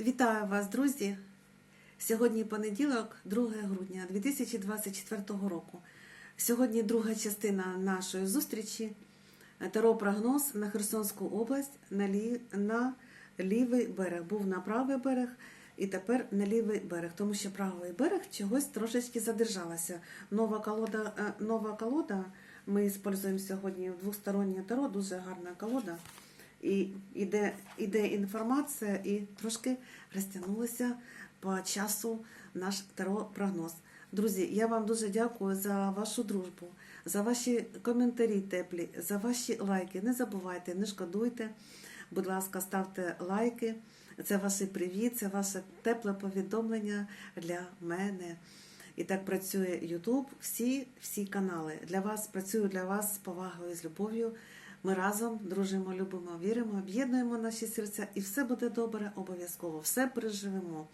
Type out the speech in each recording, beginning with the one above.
Вітаю вас, друзі! Сьогодні понеділок, 2 грудня 2024 року. Сьогодні друга частина нашої зустрічі. Таро прогноз на Херсонську область на, лі... на лівий берег. Був на правий берег і тепер на лівий берег, тому що правий берег чогось трошечки задержалася. Нова колода, е, нова колода. Ми використовуємо сьогодні двостороннє таро, дуже гарна колода. І іде, іде інформація, і трошки розтягнулося по часу наш таро-прогноз. Друзі, я вам дуже дякую за вашу дружбу, за ваші коментарі теплі, за ваші лайки. Не забувайте, не шкодуйте. Будь ласка, ставте лайки. Це ваш привіт, це ваше тепле повідомлення для мене. І так працює YouTube, всі, всі канали. Для вас працюю для вас з повагою, з любов'ю. Ми разом дружимо, любимо, віримо, об'єднуємо наші серця, і все буде добре, обов'язково. Все переживемо.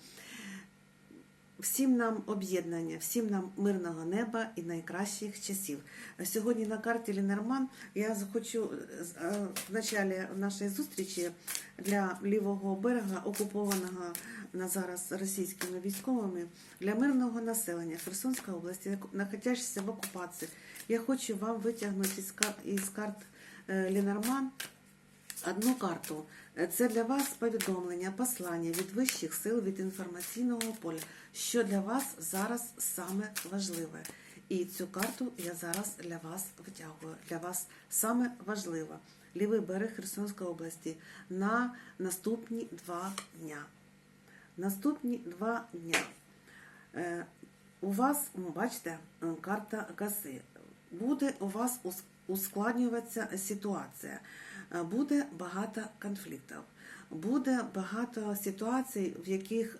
Всім нам об'єднання, всім нам мирного неба і найкращих часів. Сьогодні на карті Лінерман я захочу е, в началі нашої зустрічі для лівого берега, окупованого на зараз російськими військовими, для мирного населення Херсонської області, знаходящихся в окупації. Я хочу вам витягнути із карт, е, Лінерман одну карту. Це для вас повідомлення, послання від вищих сил, від інформаційного поля, що для вас зараз саме важливе. І цю карту я зараз для вас витягую. Для вас саме важливо. Лівий берег Херсонської області на наступні два дня. Наступні два дня. Е, У вас, ну, бачите, е, карта коси. Буде у вас ускладнюватися ситуація. Е, Буде багато конфліктів, буде багато ситуацій, в яких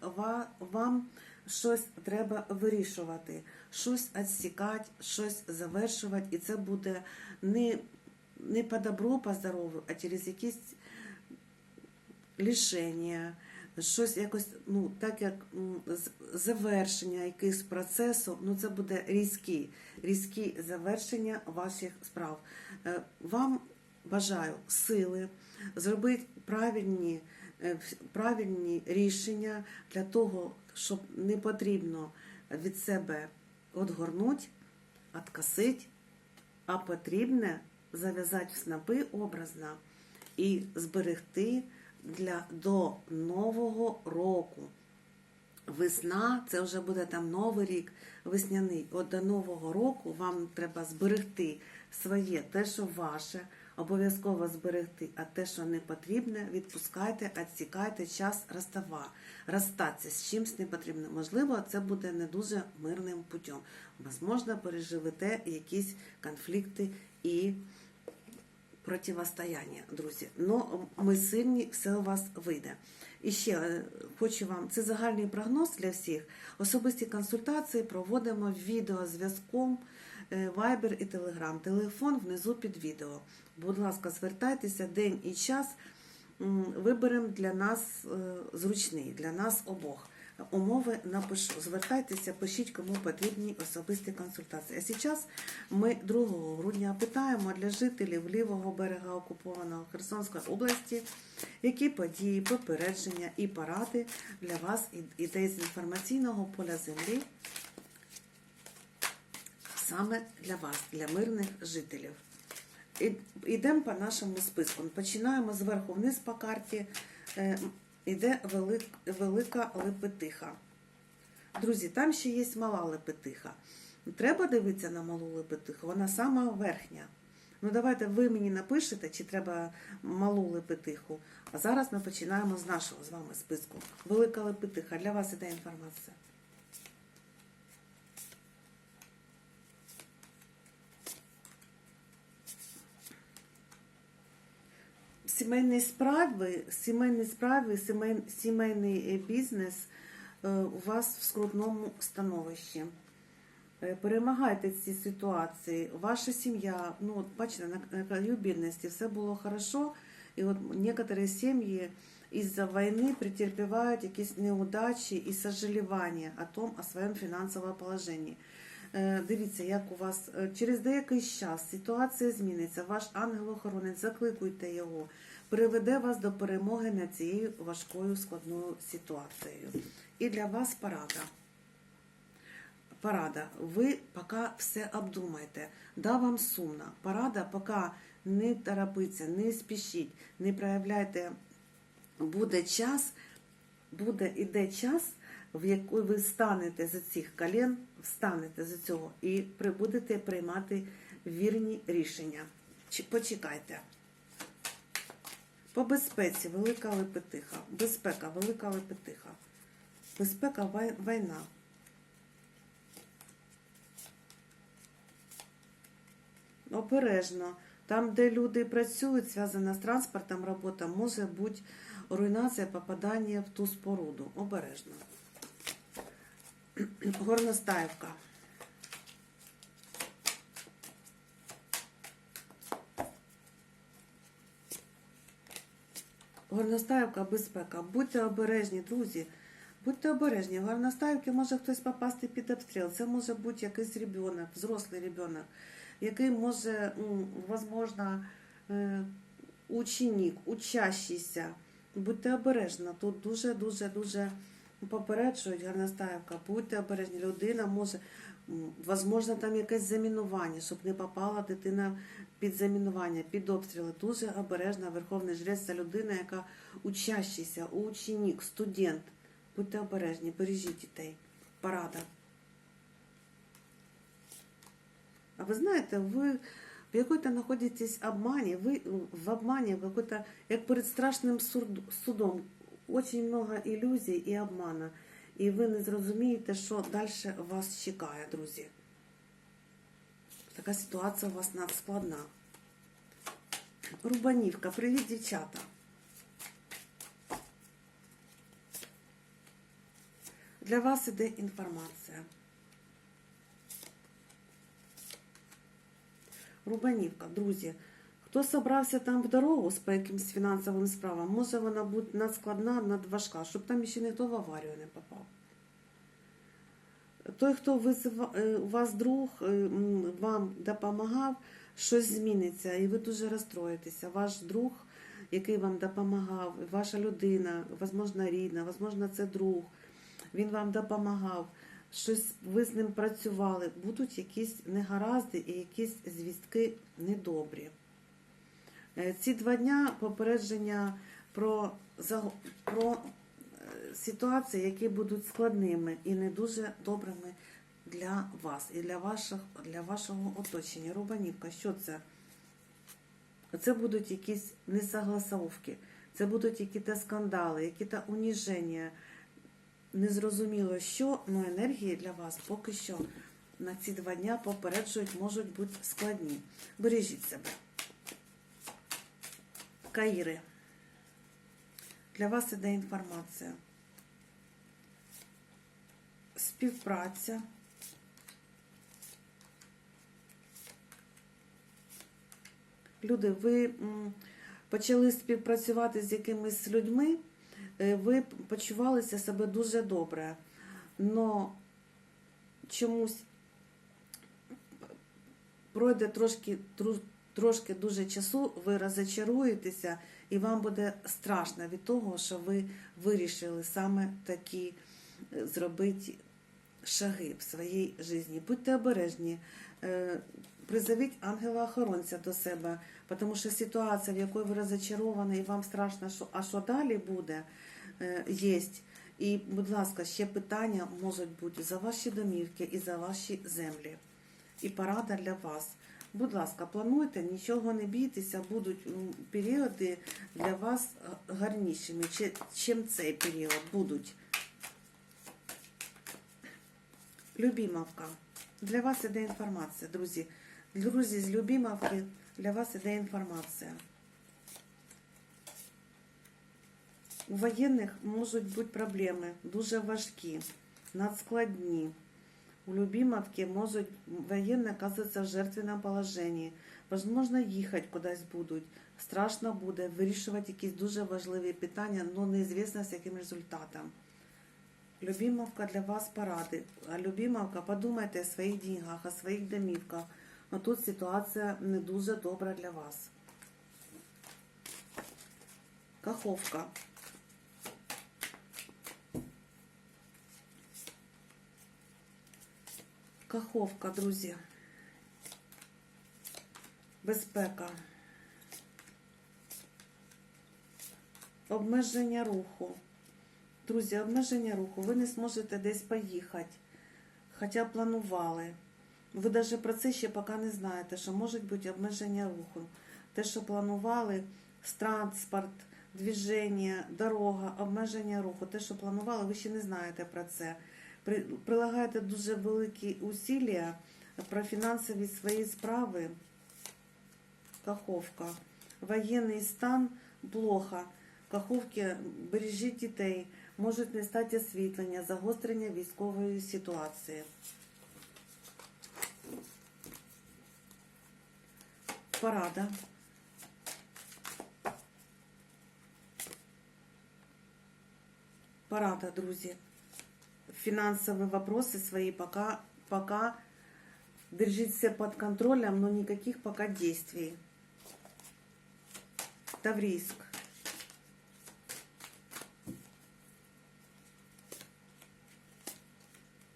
вам щось треба вирішувати, щось відсікати, щось завершувати, і це буде не, не по добру, по здоров'ю, а через якісь лишення, щось якось, ну, так як завершення якогось процесу, ну це буде різкі, різкі завершення ваших справ. Е, Вам бажаю сили зробити правильні, е, правильні рішення для того, щоб не потрібно від себе відгорнути, відкосити, а потрібне зав'язати в снопи образно і зберегти для до нового року. Весна це вже буде там новий рік, весняний. От до нового року вам треба зберегти своє, те, що ваше, обов'язково зберегти, а те, що не потрібне, відпускайте, відсікайте час розстава, розстатися з чимсь не потрібно. Можливо, це буде не дуже мирним путем. Можливо, переживете якісь конфлікти і противостояння, друзі. Ну, ми сильні, все у вас вийде. І ще е, хочу вам, це загальний прогноз для всіх. Особисті консультації проводимо відеозв'язком е, Viber і Telegram. Телефон внизу під відео. Будь ласка, звертайтеся день і час. Виберемо для нас е, зручний, для нас обох. Умови напишу. Звертайтеся, пишіть, кому потрібні особисті консультації. А зараз ми 2 грудня питаємо для жителів лівого берега окупованого Херсонської області, які події, попередження і поради для вас іде з інформаційного поля землі саме для вас, для мирних жителів. І- Йдемо по нашому списку. Починаємо зверху вниз по карті. Е, велик, велика лепетиха. Друзі, там ще є мала лепетиха. Треба дивитися на малу лепетиху, вона сама верхня. Ну, давайте ви мені напишете, чи треба малу лепетиху. А зараз ми починаємо з нашого з вами списку. Велика лепетиха. Для вас іде інформація. Сімейні справи, сімейні справи, сімей, сімейний е, бізнес е, у вас в скрутному становищі. Е, Перемагайте ці ситуації. Ваша сім'я, ну от бачите, на, краю бідності все було хорошо, і от некоторі сім'ї із-за війни претерпівають якісь неудачі і сожалівання о том, о своєму фінансовому положенні. Дивіться, як у вас через деякий час ситуація зміниться. Ваш ангел-охоронець, закликуйте його, приведе вас до перемоги над цією важкою складною ситуацією. І для вас порада. Порада. Ви поки все обдумайте. Да, вам сумно. Порада, поки не торопиться, не спішіть, не проявляйте. Буде час, буде іде час, в який ви встанете за цих колін, встанете за цього і будете приймати вірні рішення. Почекайте. По безпеці велика лепетиха. Безпека, велика лепетиха. Безпека війна. Обережно. Там, де люди працюють, зв'язана з транспортом, робота, може бути руйнація, попадання в ту споруду. Обережно. Горностаївка. Горностаївка, безпека. Будьте обережні, друзі. Будьте обережні. В Горностаївці може хтось попасти під обстріл. Це може бути якийсь ребенок, взрослий ребенок, який може, м, возможно, е, ученик, учащийся. Будьте обережні. Тут дуже, дуже, попереджують Горностаївка. Будьте обережні. Людина може, возможно, там якесь замінування, щоб не попала дитина під замінування, під обстріли. Дуже обережна Верховний Жрець це людина, яка учащийся, ученик, студент. Будьте обережні, бережіть дітей. Порада. А вы знаете, вы в якой-то находитесь обмане, вы в обмане, в какой-то, як перед страшним сурд- судом. Очень много ілюзій і обмана. І ви не зрозумієте, що далі вас чекає, друзі. Така ситуація у вас надскладна. Рубанівка, привіт, дівчата. Для вас іде інформація. Рубанівка, друзі. Хто собрався там в дорогу з по якимсь фінансовим справам, може вона бути надскладна, надважка, щоб там ще ніхто в аварію не попав. Той, хто е, у вас друг е, вам допомагав, щось зміниться, і ви дуже розстроїтеся. Ваш друг, який вам допомагав, ваша людина, можливо, рідна, можливо, це друг, він вам допомагав, щось ви з ним працювали, будуть якісь негаразди і якісь звістки недобрі. Е, Ці два дня попередження про, про е, ситуації, які будуть складними і не дуже добрими для вас і для, ваших, для вашого оточення. Рубанівка, що це? Це будуть якісь несогласовки, це будуть якісь скандали, якісь уніження. Незрозуміло, що, але енергії для вас поки що на ці два дня попереджують, можуть бути складні. Бережіть себе. Каїри. Для вас іде інформація. Співпраця. Люди, ви почали співпрацювати з якимись людьми, е, ви почувалися себе дуже добре, но чомусь пройде трошки, тру- трошки дуже часу, ви розочаруєтеся, і вам буде страшно від того, що ви вирішили саме такі е, зробити шаги в своїй житті. Будьте обережні, е, призовіть ангела-охоронця до себе, тому що ситуація, в якій ви розочаровані, і вам страшно, що, а що далі буде, е, є. І, будь ласка, ще питання можуть бути за ваші домівки і за ваші землі. І порада для вас. Будь ласка, плануйте, нічого не бійтеся, будуть періоди для вас е, гарнішими, чи- чим цей період будуть. Любімавка. Для вас іде інформація, друзі. Друзі з Любімавки, для вас іде інформація. У воєнних можуть бути проблеми дуже важкі, надскладні. У Любимовке может военные оказываться в жертвенном положенні. Возможно, їхати кудись будуть. Страшно буде вирішувати якісь дуже важливі питання, але неізвісно з яким результатом. Любимовка для вас поради. А Любимовка, подумайте о своїх деньгах, о своїх домівках. Но тут ситуація не дуже добра для вас. Каховка. Каховка, друзі. Безпека. Обмеження руху. Друзі, обмеження руху. Ви не зможете десь поїхати, хоча планували. Ви навіть про це ще поки не знаєте, що можуть бути обмеження руху. Те, що планували, транспорт, движення, дорога, обмеження руху. Те, що планували, ви ще не знаєте про це. При- Прилагаєте дуже великі усилля про фінансові свої справи. Каховка. Воєнний стан плохо. Каховки бережіть дітей. Можуть не стати освітлення, загострення військової ситуації. Парада. Парада, друзі. Финансовые вопросы свои пока, пока держите все под контролем, но никаких пока действий. Таврийск.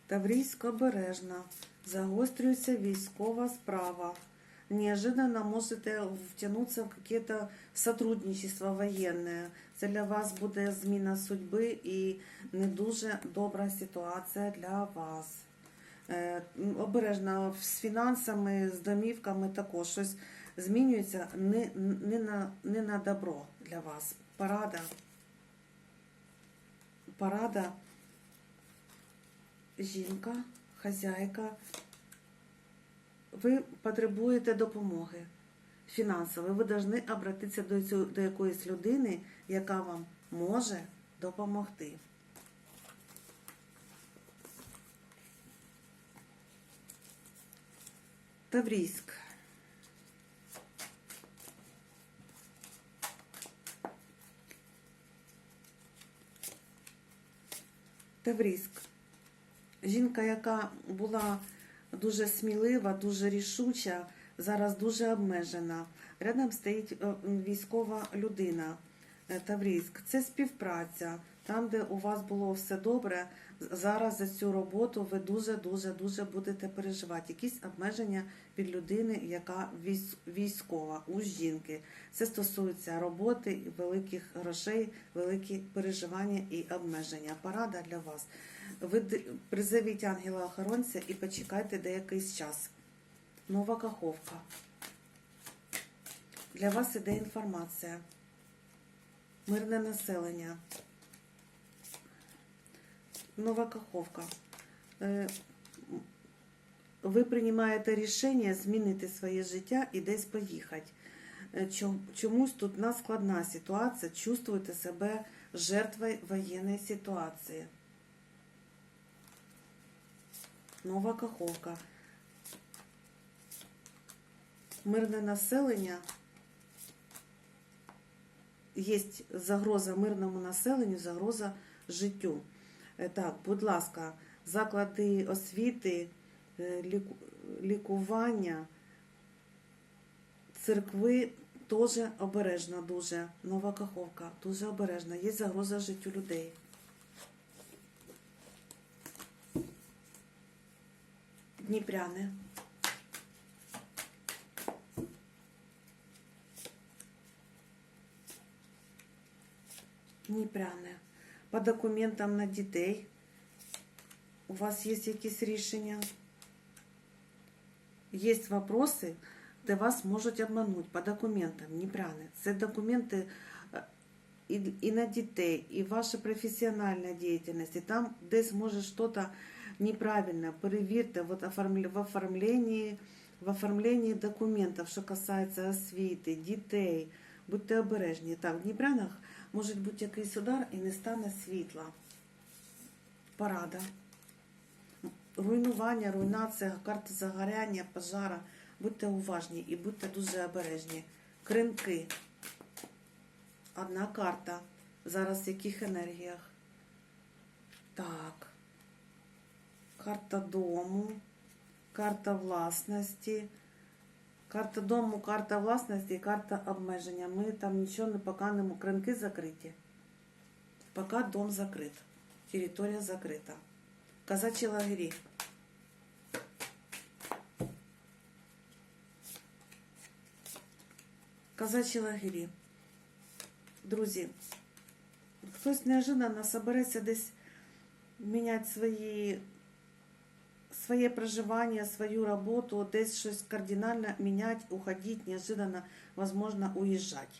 Таврійськ обережно. Загострюється військова справа. Неожиданно можете втягнутися в какие-то сотрудничество воєнне. Це для вас буде зміна судьби і не дуже добра ситуація для вас. Е, Обережно з фінансами, з домівками також щось змінюється не, не, на, не на добро для вас. Парада. Парада. Жінка, хазяйка. Ви потребуєте допомоги фінансової. Ви повинні обратитися до, цю- до якоїсь людини, яка вам може допомогти. Таврійськ. Таврійськ. Жінка, яка була дуже смілива, дуже рішуча, зараз дуже обмежена. Рядом стоїть е, військова людина е, Таврійськ. Це співпраця. Там, де у вас було все добре, зараз за цю роботу ви дуже дуже будете переживати. Якісь обмеження від людини, яка військ- військова у жінки. Це стосується роботи, великих грошей, великі переживання і обмеження. Порада для вас. Ви призовіть ангела-охоронця і почекайте деякийсь час. Нова каховка. Для вас іде інформація. Мирне населення. Нова каховка. Е, Ви приймаєте рішення змінити своє життя і десь поїхати. Е, Чомусь тут на складна ситуація, чувствуєте себе жертвою воєнної ситуації. Нова каховка. Мирне населення. Є загроза мирному населенню, загроза життю. Е, Так, будь ласка, заклади освіти, е, лікування, церкви теж обережно дуже. Нова каховка, дуже обережно. Є загроза життю людей. Дніпряне. Дніпряне. По документам на дітей. У вас є якісь рішення? Є вопроси, де вас можуть обманути по документам. Дніпряне. Це документи е, і, і на дітей, і ваша професіональна діяльність. І там десь може щось неправильно. Перевірте вот в оформленні, в оформленні документів, що касається освіти, дітей. Будьте обережні. Так, в Дніпрянах може бути якийсь удар і не стане світла. Парада. Руйнування, руйнація, карта загоряння, пожара. Будьте уважні і будьте дуже обережні. Кринки. Одна карта. Зараз в яких енергіях? Так. Карта дому, карта власності, Карта дому, карта власності і карта обмеження. Ми там нічого не поки не кринки закриті. Поки дом закрит. Територія закрита. Казачі лагері. Казачі лагері. Друзі, хтось неожиданно собереться десь міняти свої, своє проживання, свою роботу, десь щось кардинально міняти, уходити, неожиданно, возможно, уїжджати.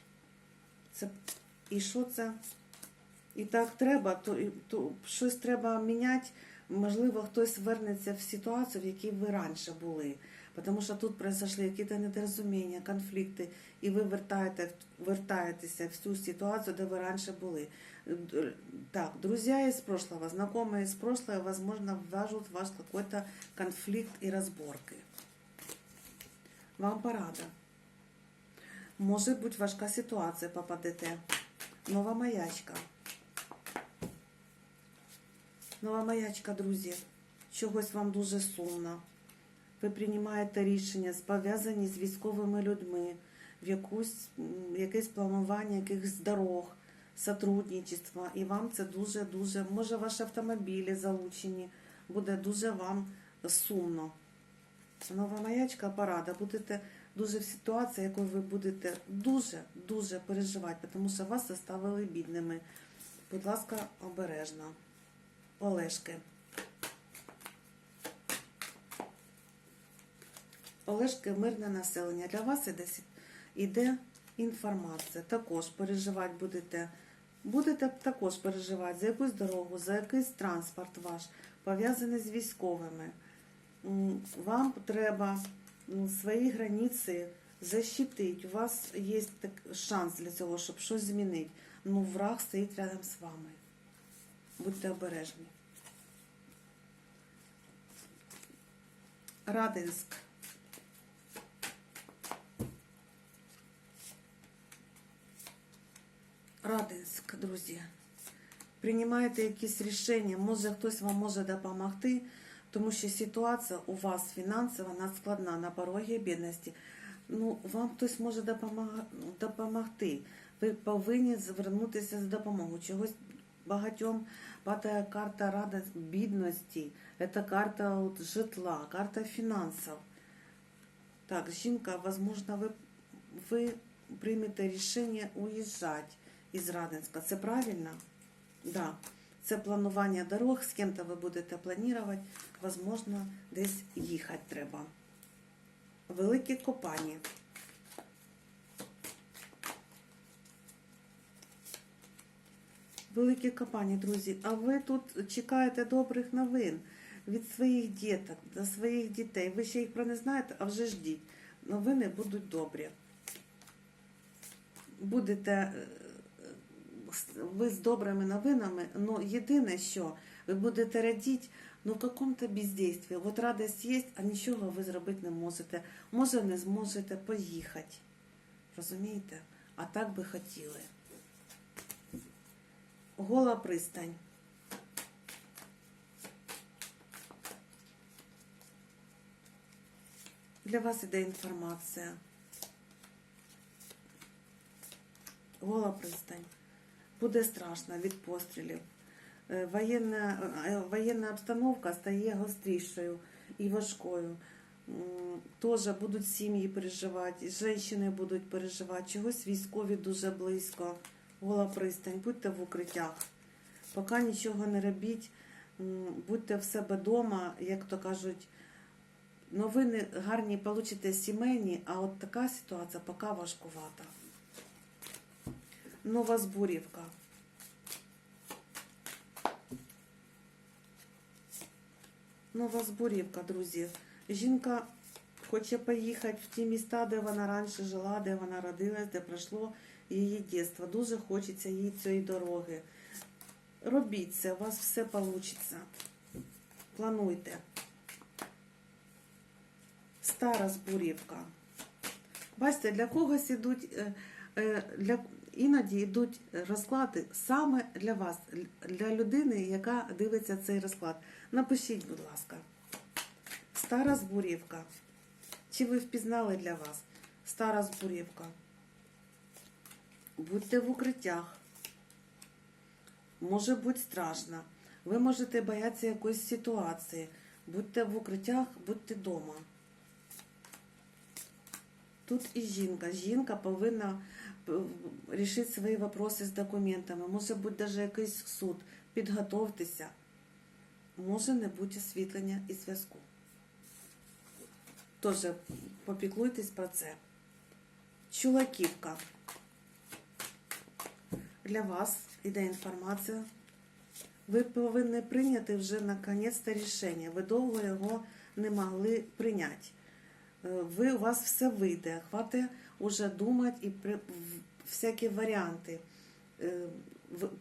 Це, і що це? І так треба, то, то щось треба міняти. Можливо, хтось вернеться в ситуацію, в якій ви раніше були. Тому що тут произошли якісь недорозуміння, конфлікти, і ви вертаєте, вертаєтеся в цю ситуацію, де ви раніше були. Так, друзья из прошлого, знакомые из прошлого, возможно, ввяжут в ваш какой-то конфликт и разборки. Вам порада. Може бути важка ситуація попадете. Нова маячка. Нова маячка, друзі. Чогось вам дуже сумно. Ви приймаєте рішення, пов'язані з військовими людьми, в якусь, якесь планування якихось дорог, сотрудничества, і вам це дуже-дуже, може, ваші автомобілі залучені, буде дуже вам сумно. Нова маячка порада. Будете дуже в ситуації, якою ви будете дуже-дуже переживати, тому що вас заставили бідними. Будь ласка, обережно. Олешки. Олешки мирне населення. Для вас іде інформація. Також переживати будете. Будете також переживати за якусь дорогу, за якийсь транспорт ваш, пов'язаний з військовими. Вам треба свої границі защитити. У вас є шанс для цього, щоб щось змінити. Ну, враг стоїть рядом з вами. Будьте обережні. Радинськ. Радинськ, друзі. Приймаєте якісь рішення, може хтось вам може допомогти, тому що ситуація у вас фінансова надскладна на порогі бідності. Ну, вам хтось може допомогти. Ви повинні звернутися за допомогою. Чогось багатьом падає карта ради бідності, це карта от, житла, карта фінансів. Так, жінка, возможно, ви, ви приймете рішення уїжджати із Радинська. Це правильно? Да. Це планування дорог, з ким-то ви будете планувати, возможно, десь їхати треба. Великі копання. Великі копання, друзі. А ви тут чекаєте добрих новин від своїх діток, до своїх дітей. Ви ще їх про не знаєте, а вже ждіть. Новини будуть добрі. Будете е, ви з добрими новинами, но єдине, що ви будете радіти, ну в каком-то бездействі. От радість є, а нічого ви зробити не можете. Може, не зможете поїхати. Розумієте? А так би хотіли. Гола пристань. Для вас іде інформація. Гола пристань. Буде страшно від пострілів. Е, Воєнна, е, воєнна обстановка стає гострішою і важкою. Теж будуть сім'ї переживати, жінки будуть переживати, чогось військові дуже близько. Гола пристань, будьте в укриттях. Поки нічого не робіть, будьте в себе вдома, як то кажуть, новини гарні получите сімейні, а от така ситуація поки важкувата. Нова Збурівка, друзі. Жінка хоче поїхати в ті міста, де вона раніше жила, де вона родилась, де пройшло її дитинство. Дуже хочеться їй цієї дороги. Робіть це, у вас все вийде. Плануйте. Стара Збурівка. Бачите, для когось ідуть, е, е, для, іноді йдуть розклади саме для вас, для людини, яка дивиться цей розклад. Напишіть, будь ласка. Стара Збурівка. Чи ви впізнали для вас? стара збурівка. Будьте в укриттях. Може бути страшно. Ви можете боятися якоїсь ситуації. Будьте в укриттях, будьте вдома. Тут і жінка. Жінка повинна рішити свої вопроси з документами. Може бути навіть якийсь суд. Підготовтеся. Може не бути освітлення і зв'язку. Теж попіклуйтесь про це. Чулаківка. Для вас іде інформація. Ви повинні прийняти вже наконець-то рішення. Ви довго його не могли прийняти. Е, Ви, у вас все вийде. Хватить уже думати і при, всякі варіанти е,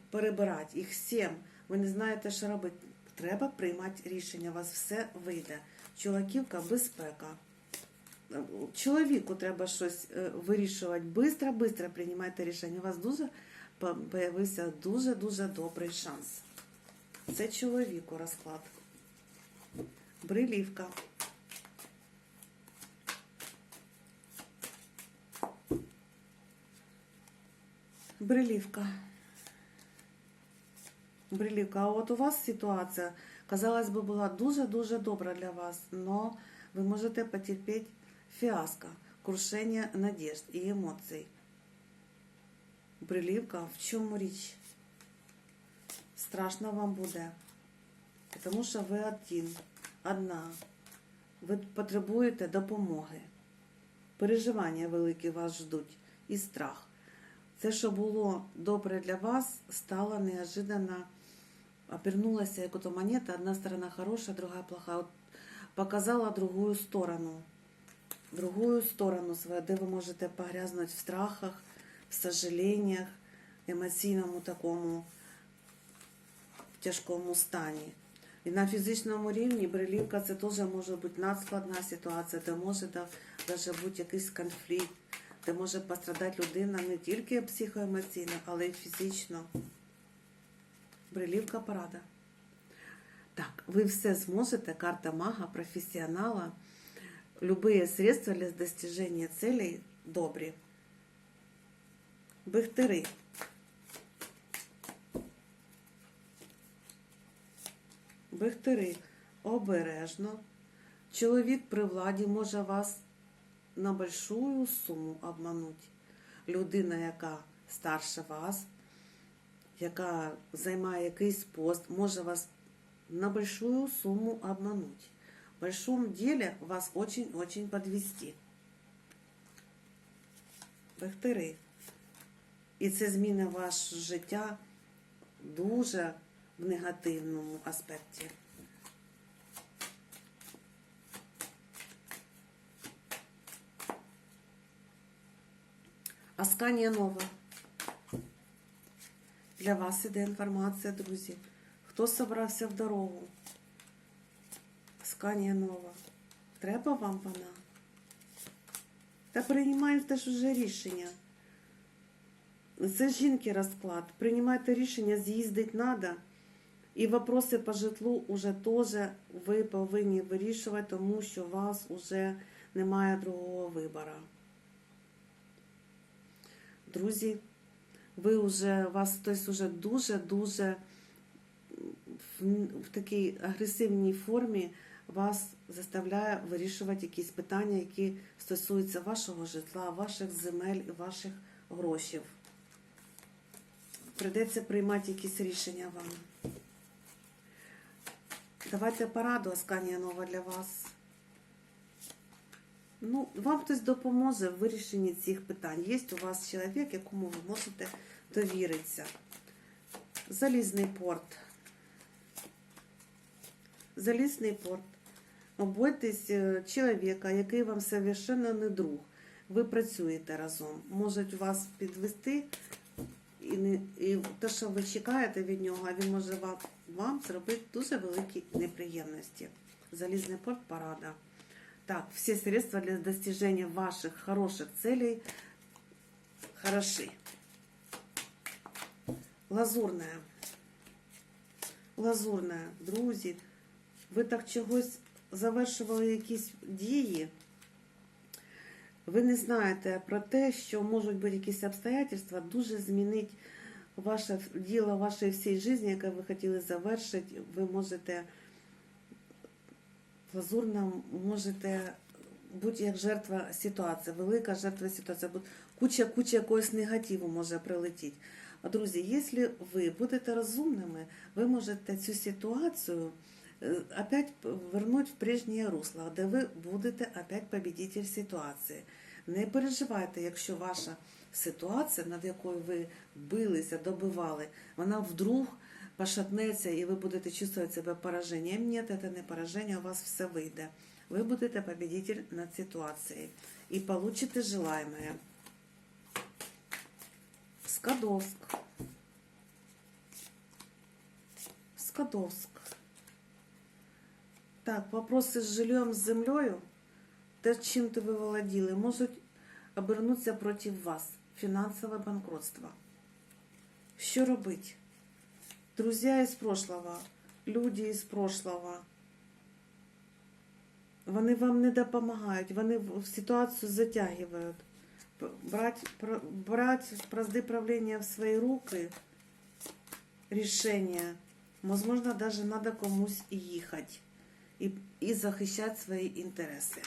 перебирати. Їх сім. Ви не знаєте, що робити. Треба приймати рішення. У вас все вийде. Чоловіківка безпека. Е, Чоловіку треба щось вирішувати. Бистро, бистро приймайте рішення. У вас дуже появився дуже-дуже добрий шанс. Це чоловіку розклад. Брилівка. Брилівка. Брилівка. А от у вас ситуація, казалось би, була дуже-дуже добра для вас, но ви можете потерпіти фіаско, крушення надежд і емоцій. Брилівка, в чому річ? Страшно вам буде, тому що ви один, одна. Ви потребуєте допомоги. Переживання великі вас ждуть і страх. Це, що було добре для вас, стало неожиданно, обернулося як ото монета, одна сторона хороша, друга плоха. От показала другую сторону. Другую сторону свою, де ви можете погрязнути в страхах, в сожаленнях, емоційному такому тяжкому стані. І на фізичному рівні брелівка це теж може бути надскладна ситуація, де може навіть бути якийсь конфлікт, де може пострадати людина не тільки психоемоційно, але й фізично. Брелівка порада. Так, ви все зможете, карта мага, професіонала, любые средства для достижения целей добрі. Бихтери. Бихтери обережно. Чоловік при владі може вас на большую суму обманути. Людина, яка старше вас, яка займає якийсь пост, може вас на большую сумму обмануть. В большом деле вас очень-очень подвести. Бехтери. І це змінить ваше життя дуже в негативному аспекті. Асканія нова. Для вас іде інформація, друзі. Хто собрався в дорогу? Асканія нова. Треба вам вона? Та приймайте ж уже рішення. Це жінки розклад. Приймайте рішення, з'їздить треба. І вопроси по житлу уже теж ви повинні вирішувати, тому що у вас вже немає другого вибору. Друзі, ви вже, вас хтось уже дуже-дуже в, в такій агресивній формі вас заставляє вирішувати якісь питання, які стосуються вашого житла, ваших земель і ваших грошей. Придеться приймати якісь рішення вам. Давайте пораду Асканія нова для вас. Ну, вам хтось допоможе в вирішенні цих питань. Є у вас чоловік, якому ви можете довіритися. Залізний порт. Залізний порт. Бойтесь е, чоловіка, який вам совершенно не друг. Ви працюєте разом. Можуть вас підвести, і, не, і те, що ви чекаєте від нього, він може вам, вам зробити дуже великі неприємності. Залізний порт порада. Так, все средства для достижения ваших хороших целей хороши. Лазурная. Лазурная, друзі, ви так чогось завершували якісь дії, Ви не знаєте про те, що можуть бути якісь обстоятельства, дуже змінить ваше діло вашої всієї житті, яке ви хотіли завершити. Ви можете лазурно можете бути як жертва ситуації, велика жертва ситуації. Куча куча якогось негативу може прилетіти. Друзі, якщо ви будете розумними, ви можете цю ситуацію е, опять вернуть в прежнє русло, де ви будете опять победитель ситуації. Не переживайте, якщо ваша ситуація, над якою ви билися, добивали, вона вдруг пошатнеться і ви будете чувствовать себе поражением. Нет, это не поражение, у вас все вийде. Ви будете победитель над ситуацией і получите желаемое. Скадовск. Скадовск. Так, вопроси з жильем, з землею, те, чим ти ви володіли, можуть обернутися проти вас. Фінансове банкротство. Що робити? Друзья из прошлого, люди із прошлого. Вони вам не допомагають, вони в ситуацію затягивають. П- Брать, брать бразды правления в свои руки, решения, возможно, даже надо комусь і їхати і, і захищати свої інтереси.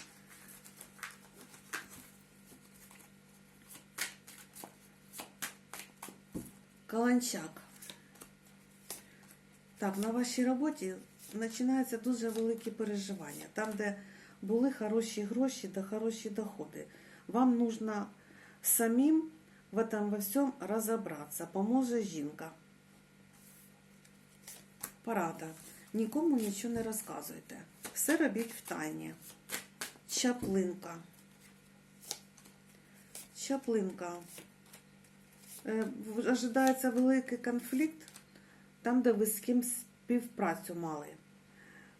Каланчак. Так, на вашій роботі починаються дуже великі переживання. Там, де були хороші гроші та хороші доходи. Вам нужно самим в этом во всем розібратися. Поможе жінка. Порада. Нікому нічого не розказуйте. Все робіть в тайні. Чаплинка. Чаплинка. Е, Ожидається великий конфлікт там, де ви з ким співпрацю мали.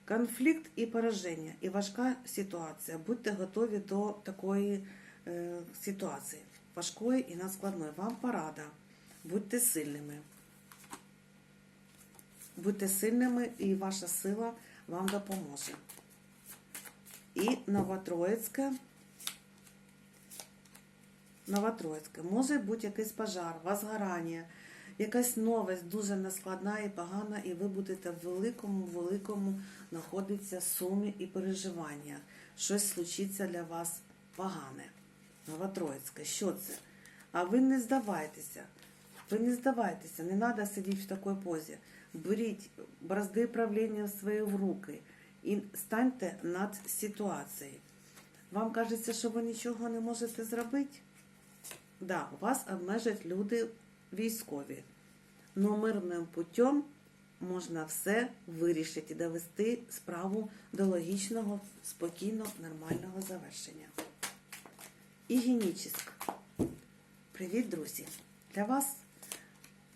Конфлікт і пораження, і важка ситуація. Будьте готові до такої е, ситуації, важкої і надскладної. Вам порада. Будьте сильними. Будьте сильними, і ваша сила вам допоможе. І Новотроїцьке. Новотроїцьке. Може бути якийсь пожар, возгорання, якась новость дуже нескладна і погана, і ви будете в великому, великому знаходитися сумі і переживання. Щось случиться для вас погане. Новотроїцьке. Що це? А ви не здавайтеся. Ви не здавайтеся, не треба сидіти в такій позі. Беріть бразди правління свої в руки і станьте над ситуацією. Вам кажеться, що ви нічого не можете зробити? Да, вас обмежать люди військові. Но мирним путем можна все вирішити і довести справу до логічного, спокійного, нормального завершення. Ігінічіськ. Привіт, друзі! Для вас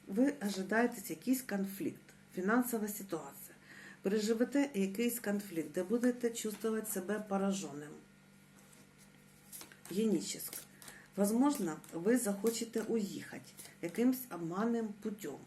ви ожидаєте якийсь конфлікт, фінансова ситуація. Переживете якийсь конфлікт, де будете чувствувати себе пораженим. Геническ. Возможно, вы захочете уехать якимсь обманным путем.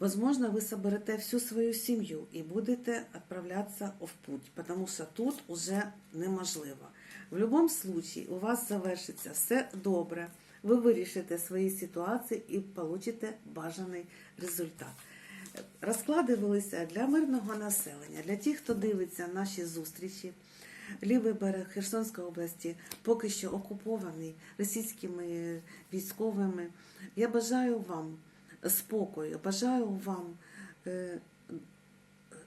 Возможно, вы соберете всю свою семью и будете отправляться в путь, потому что тут уже неможливо. В будь-якому случае у вас завершиться все добре, ви вирішите свої ситуації і получите бажаний результат. Розклади велися для мирного населення, для тих, хто дивиться наші зустрічі. Лівий берег Херсонської області поки що окупований російськими військовими. Я бажаю вам спокою, бажаю вам е,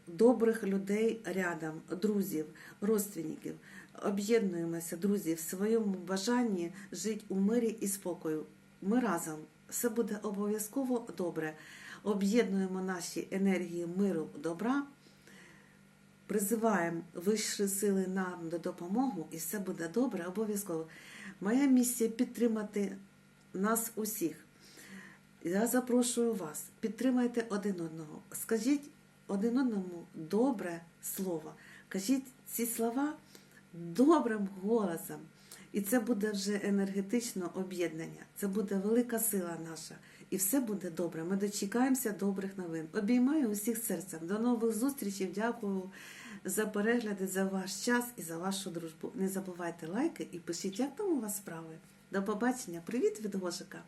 добрих людей рядом, друзів, родственників. Об'єднуємося, друзі, в своєму бажанні жити у мирі і спокою. Ми разом. Все буде обов'язково добре. Об'єднуємо наші енергії миру, добра. Призиваємо вищі сили нам до допомоги, і все буде добре, обов'язково. Моя місія підтримати нас усіх. Я запрошую вас, підтримайте один одного, скажіть один одному добре слово. Кажіть ці слова добрим голосом. І це буде вже енергетично об'єднання. Це буде велика сила наша. і все буде добре. Ми дочекаємося добрих новин. Обіймаю усіх серцем. До нових зустрічей. Дякую за перегляди, за ваш час і за вашу дружбу. Не забувайте лайки і пишіть, як там у вас справи. До побачення. Привіт від Гожика.